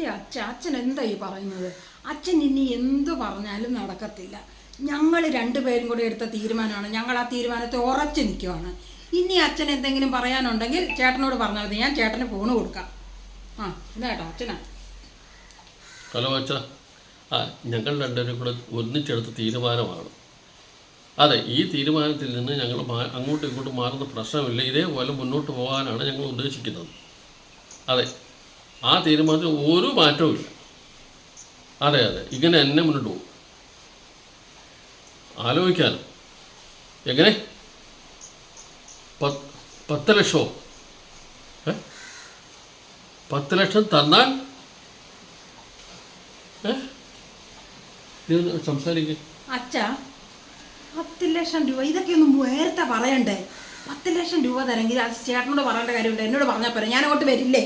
എന്റെ അച്ഛൻ അച്ഛൻ എന്താ ഈ പറയുന്നത്? അച്ഛൻ ഇനി എന്ത് പറഞ്ഞാലും നടക്കത്തില്ല. ഞങ്ങൾ രണ്ടുപേരും കൂടെ എടുത്ത തീരുമാനമാണ്. ഞങ്ങൾ ആ തീരുമാനത്തെ ഉറച്ചു നിൽക്കുവാണ്. ഇനി അച്ഛൻ എന്തെങ്കിലും പറയാനുണ്ടെങ്കിൽ ചേട്ടനോട് പറഞ്ഞാൽ മതി. ഞാൻ ചേട്ടന് ഫോണ് കൊടുക്കാം. ആ എന്താ കേട്ടോ അച്ഛനാ. ഹലോ അച്ഛ. ആ ഞങ്ങൾ രണ്ടുപേരും കൂടെ ഒന്നിച്ചെടുത്ത തീരുമാനമാണ്. അതെ ഈ തീരുമാനത്തിൽ നിന്ന് ഞങ്ങൾ അങ്ങോട്ടും ഇങ്ങോട്ടും മാറുന്ന പ്രശ്നമില്ല. ഇതേപോലെ മുന്നോട്ട് പോകാനാണ് ഞങ്ങൾ ഉദ്ദേശിക്കുന്നത്. അതെ. ആ തീരുമാനത്തിൽ ഒരു മാറ്റവും ഇല്ല. അതെ അതെ. ഇങ്ങനെ എന്നെ മുന്നോട്ട് പോകും. ആലോചിക്കാനോ എങ്ങനെ? പത്ത് ലക്ഷമോ? പത്ത് ലക്ഷം തന്നാൽ? ഏ? അച്ഛാ ഒന്ന് സംസാരിക്ക്. അച്ഛ പത്ത് ലക്ഷം രൂപ. ഇതൊക്കെ ഒന്ന് നേരത്തെ പറയണ്ടേ? പത്ത് ലക്ഷം രൂപ തരെങ്കിൽ അത് ചേട്ടനോട് പറയേണ്ട കാര്യമുണ്ട്. എന്നോട് പറഞ്ഞാൽ പറയാം ഞാൻ അങ്ങോട്ട് വരില്ലേ?